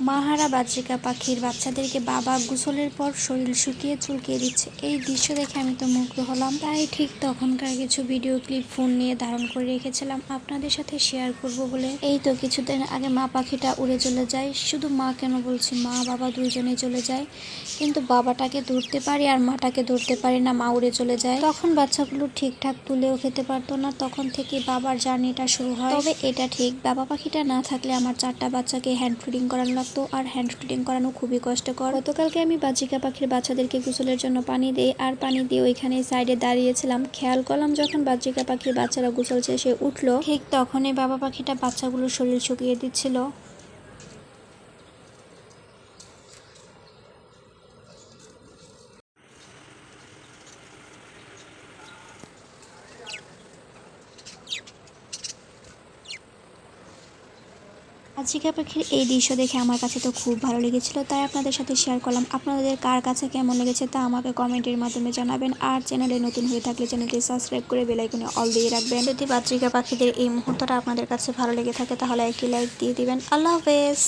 মাহারা বাচ্চিকা পাখির বাচ্চাদেরকে বাবা গোসলের পর শরীর শুকিয়ে চুলকিয়ে দিচ্ছে। এই দৃশ্য দেখে আমি তো মুগ্ধ হলাম। তাই ঠিক তখনকার কিছু ভিডিও ক্লিপ ফোন নিয়ে ধারণ করে রেখেছিলাম আপনাদের সাথে শেয়ার করব বলে। এই তো কিছুদিন আগে মা পাখিটা উড়ে চলে যায়। শুধু মা কেন বলছি, মা বাবা দুইজনে চলে যায়। কিন্তু বাবাটাকে ধরতে পারি আর মাটাকে ধরতে পারি না, মা উড়ে চলে যায়। তখন বাচ্চাগুলো ঠিকঠাক তুলেও খেতে পারতো না। তখন থেকে বাবার জার্নিটা শুরু হয়। তবে এটা ঠিক, বাবা পাখিটা না থাকলে আমার চারটা বাচ্চাকে হ্যান্ড ফিডিং করানো লাগতো আর হ্যান্ড ফিডিং করানো খুবই কষ্টকর। গতকালকে আমি বাজিকা পাখির বাচ্চাদেরকে গুসলের জন্য পানি দিই আর পানি দিয়ে ওইখানে সাইডে দাঁড়িয়েছিলাম। খেয়াল করলাম যখন বাজিকা পাখির বাচ্চারা গোসল শেষে উঠল, ঠিক তখনই বাবা পাখিটা বাচ্চাগুলোর শরীর শুকিয়ে দিচ্ছিল। আজিকা পাখির এই দৃশ্য দেখে আমার কাছে তো খুব ভালো লেগেছিল, তাই আপনাদের সাথে শেয়ার করলাম। আপনাদের কার কাছে কেমন লেগেছে তা আমাকে কমেন্টের মাধ্যমে জানাবেন। আর চ্যানেলে নতুন হয়ে থাকলে চ্যানেলটি সাবস্ক্রাইব করে বেলাইকনে অল দিয়ে রাখবেন। যদি পাত্রিকা পাখিদের এই মুহূর্তটা আপনাদের কাছে ভালো লেগে থাকে, তাহলে একটি লাইক দিয়ে দিবেন। আল্লাহ হাফেজ।